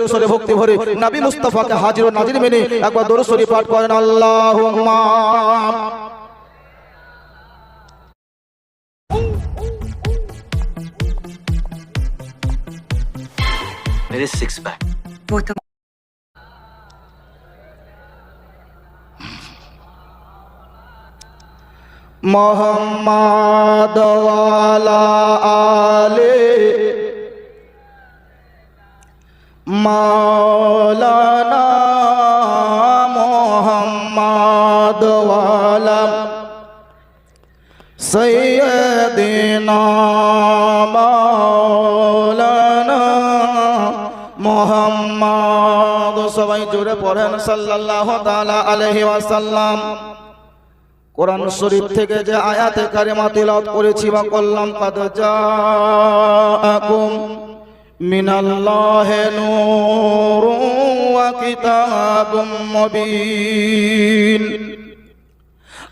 সরে ভক্তি ভরে নবী মুস্তাফাকে হাজির ও নাজির মেনে একবার দরুদ শরীফ পাঠ করেন আল্লাহুম্মা मेरे सिक्स पैक वो तो মোহাম্মদ ওয়ালা মাওলানা মোহাম্মদ ওয়ালা সৈয়দিনা মাওলানা মোহাম্মদ। সবাই জুড়ে পড়েন সাল্লাল্লাহু তাআলা আলাইহি ওয়াসাল্লাম। কোরআন শরীফ থেকে যে আয়াতে কারিমা তিলাওয়াত করেছি বা করলাম, কাদ জাআকুম। মিনাল্লাহি الله نور وكتاب مبين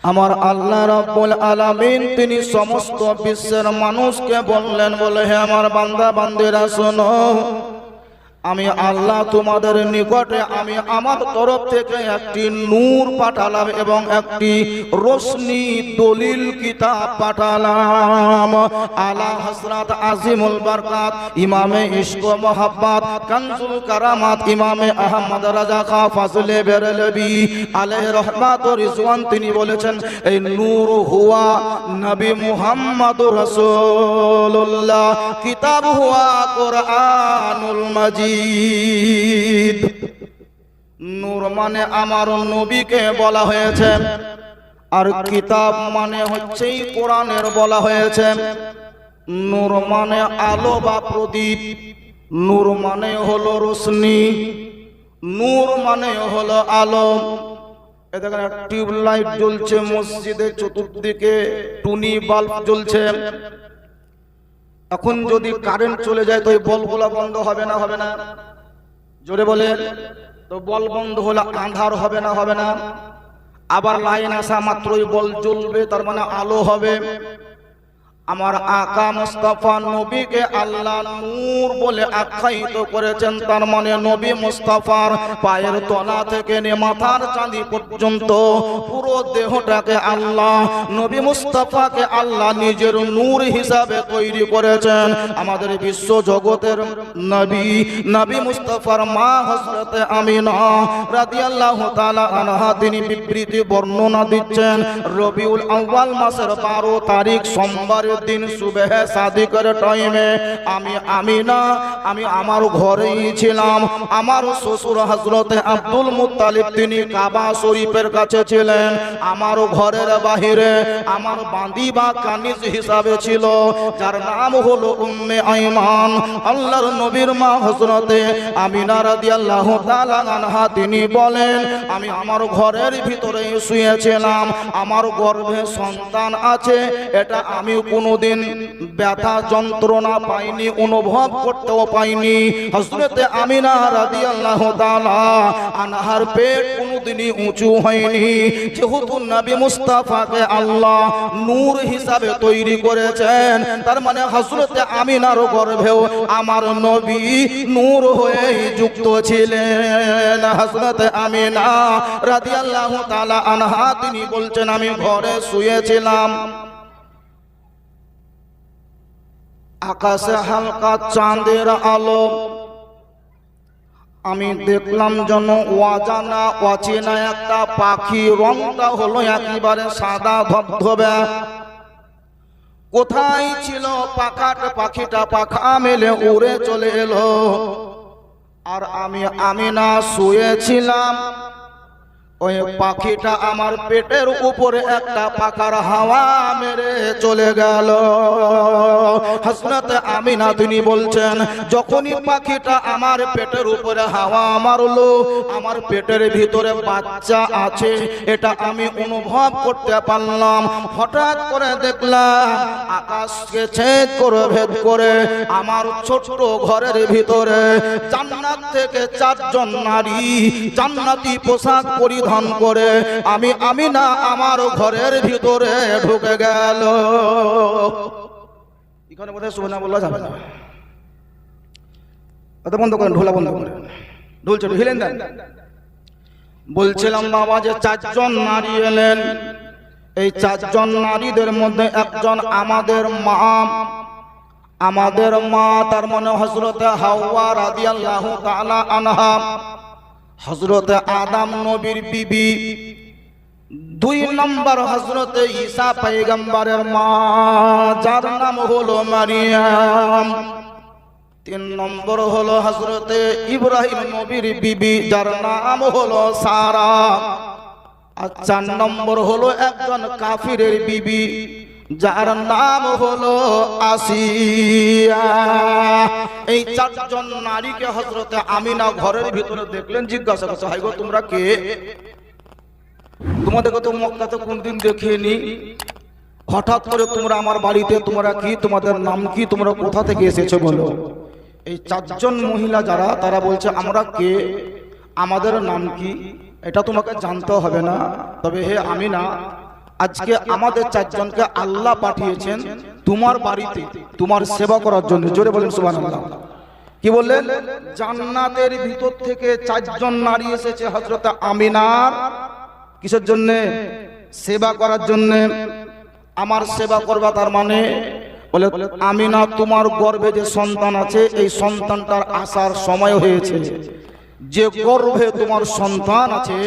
আমার আল্লাহ রব্বুল আলামিন, তিনি সমস্ত বিশ্বের মানুষকে বললেন, বলে, হে আমার বান্দা, বান্দিরা, শোনো। আমি আল্লাহ তোমাদের নিকটে, আমি আমার তরফ থেকে একটি নূর পাঠালাম এবং একটি রশ্মি দলিল কিতাব পাঠালাম। আলা হজরত আজিমুল বরকাত, ইমামে ইশক মোহাব্বত, কানজুল কারামাত, ইমামে আহমদ রাজা খা ফাজলে বেরলবি আলাইহ রহমাত রিজওয়ান তিনি বলেছেন, এই নূর হুয়া নবী মুহাম্মদ রাসূলুল্লাহ, কিতাব হুয়া কোরআনুল মাজিদ। নূর মানে আমার নবীকে বলা হয়েছে। আর কিতাব মানে হচ্ছে কোরআনের বলা হয়েছে। নূর মানে আলো বা প্রদীপ। নূর মানে হলো রোশনি। নূর মানে হলো আলো। টিউবলাইট জ্বলছে, মসজিদের চতুর্দিকে টুনি বাল্ব জ্বলছে। এখন যদি কারেন্ট চলে যায় তো এই বলগুলা বন্ধ হবে না হবে না। জোরে বলে তো বল বন্ধ হলে আন্ধার হবে না হবে না। আবার লাইন আসা মাত্রই বল জ্বলবে তার মানে আলো হবে। আমার আকা মুস্তাফা নবীকে আল্লাহ নূর বলে আখ্যায়িত করেছেন। তার মানে নবী মুস্তাফার পায়ের তলা থেকে নিয়ে মাথার চাঁদি পর্যন্ত পুরো দেহটাকে আল্লাহ, নবী মুস্তাফাকে আল্লাহ নিজের নূর হিসাবে তৈরি করেছেন। আমাদের বিশ্ব জগতের নবী নবী মুস্তাফার মা হযরতে আমিনা রাদিয়াল্লাহু তাআলা আনহা, তিনি বিবৃতি বর্ণনা দিচ্ছেন, রবিউল আউয়াল মাসের 12 তারিখ সোমবারের দিন সুবেহ সাদিকের টাইমে। আমি আমিনা, আমি আমার ঘরেই ছিলাম। আমার শ্বশুর হযরতে আব্দুল মুত্তালিব তিনি কাবা শরীফের কাছে ছিলেন। আমার ঘরের বাহিরে আমার বাঁধি বা কানিজ হিসাবে ছিল, যার নাম হলো উম্মে আইমান। আল্লাহর নবীর মা হযরতে আমিনা রাদিয়াল্লাহু তাআলা আনহা তিনি বলেন, আমি আমার ঘরের ভিতরে শুয়েছিলাম। আমার গর্ভে সন্তান আছে, এটা আমি কোনোদিন ব্যথা যন্ত্রণা পাইনি, অনুভব করতেও পাইনি। হযরতে আমিনা রাদিয়াল্লাহু তাআলা আনহার পেট কোনোদিনই উঁচু হয়নি। যেহেতু নবী মুস্তাফাকে আল্লাহ নূর হিসাবে তৈরি করেছেন, তার মানে হযরতে আমিনার গর্ভেও আমার নবী নূর হয়ে যুক্ত ছিলেন। হযরতে আমিনা রাদিয়াল্লাহু তাআলা আনহা, তিনি বলছেন, আমি ঘরে শুয়েছিলাম। আকাশে হালকা চাঁদের আলো। আমি দেখলাম যেন অজানা, অচেনা একটা পাখি। রংটা হলো একেবারে সাদা, ধবধবে। কোথায় ছিল পাখাট পাখিটা? পাখা মেলে উড়ে চলে এলো। আর আমি আমি না শুয়েছিলাম। ওই পাখিটা আমার পেটের উপরে একটা পাকার হাওয়া মেরে চলে গেল। হাসনাতে আমিনা তিনি বলছেন, যখনই পাখিটা আমার পেটের উপরে হাওয়া মারলো, আমার পেটের ভিতরে বাচ্চা আছে, এটা আমি অনুভব করতে পারলাম। হঠাৎ করে দেখলাম, আকাশকে ছেদ করে ভেদ করে আমার ছোট্ট ঘরের ভিতরে জান্নাত থেকে চারজন নারী জান্নাতি পোশাক পরিধান করে আমি আমি না আমার ঘরের ভিতরে ঢুকে গেল। ঢোলা বন্ধ করেন। ঢোল ছোট দেন। বলছিলাম, বাবা, যে চারজন নারী এলেন, এই চারজন নারীদের মধ্যে একজন আমাদের মা আমাদের মা, তার মনে হজরতে হাওয়া রাদিয়াল্লাহু তাআলা আনহা হজরতে আদাম নবীর বিবি, দুই নম্বর হজরতে ঈসা পয়গম্বরের মা, যার নাম হলো মারিয়াম। তিন নম্বর হলো হজরতে ইব্রাহিম নবীর বিবি, যার নাম হলো সারা। আর চার নম্বর হলো একজন কাফিরের বিবি। যার নাম হলো আসিয়া। এই চারজন নারীকে হজরতে আমিনা ঘরের ভিতরে দেখলেন, জিজ্ঞাসা করছে হাই গো, তোমরা কে? তোমাদেরকে তো মক্কাতে কোনদিন দেখিনি। হঠাৎ করে তোমরা আমার বাড়িতে, তোমরা কি, তোমাদের নাম কি, তোমরা কোথা থেকে এসেছ বলো? এই চারজন মহিলা যারা, তারা বলছে, আমরা কে? আমাদের নাম কি? এটা তোমাকে জানতে হবে না। তবে হে আমি না আজকে আমাদের চারজনকে আল্লাহ পাঠিয়েছেন তোমার বাড়িতে তোমার সেবা করার জন্য। জোরে বলেন সুবহানাল্লাহ। কি বললেন? জান্নাতের ভিতর থেকে চারজন নারী এসেছে হযরত আমিনার কিসের জন্য? সেবা করার জন্য। আমার সেবা করবা তার মানে? বলে আমি না তোমার গর্ভে যে সন্তান আছে এই সন্তানটার আসার সময় হয়েছে। যে গর্ভে তোমার সন্তান আছে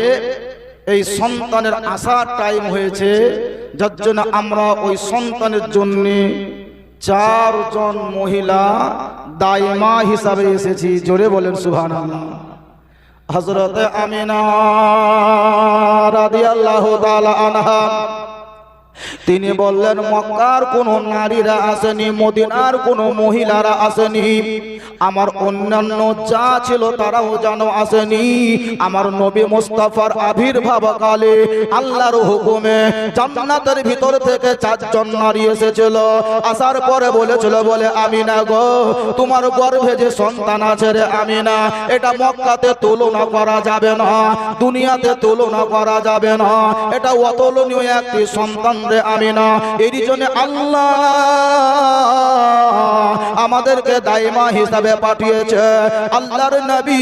এই সন্তানের আসার টাইম হয়েছে। যার জন্য আমরা ওই সন্তানের জন্য চারজন মহিলা দায়মা হিসাবে এসেছি। জোরে বলেন সুহান হজরত আমিনা রাদিয়াল্লাহু তাআলা আনহা তিনি বললেন, মক্কার কোন নারীরা আসেনি, মদিনার কোন মহিলারা আসেনি। আমার অন্যান্য যা ছিল তারাও যেন আসেনি। আমার নবী মুস্তাফার আবির্ভাব কালে আল্লাহর হুকুমে জান্নাতের ভিতর থেকে চারজন নারী এসেছিল। আসার পরে বলেছিল, বলে আমি না গো, তোমার গর্ভে যে সন্তান আছে রে আমি না এটা মক্কাতে তুলনা করা যাবে না, দুনিয়াতে তুলনা করা যাবে না। এটা অতুলনীয় একটি সন্তান রে আমি না এরই জন্য আল্লাহ আমাদেরকে দাইমা হিসাবে পাঠিয়েছে। আল্লাহর নবী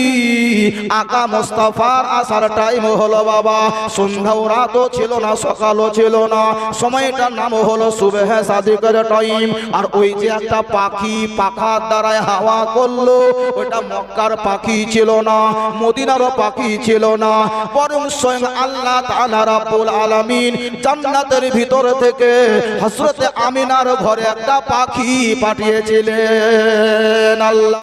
আকা মুস্তাফার আসার টাইম হলো বাবা। সন্ধ্যাও রাতও ছিল না, সকালও ছিল না। সময়টার নাম হলো সুবেহে সাদিকের টাইম আর ওই যে একটা পাখি, পাখার দ্বারায় হাওয়া করল, ওটা মক্কার পাখি ছিল না, মদিনারও পাখি ছিল না। বরং স্বয়ং আল্লাহ তাআলা রাব্বুল আলামিন জান্নাতের ভিতর থেকে হসরত আমিনার ঘরে একটা পাখি পাঠিয়েছিলেন। আল্লাহ।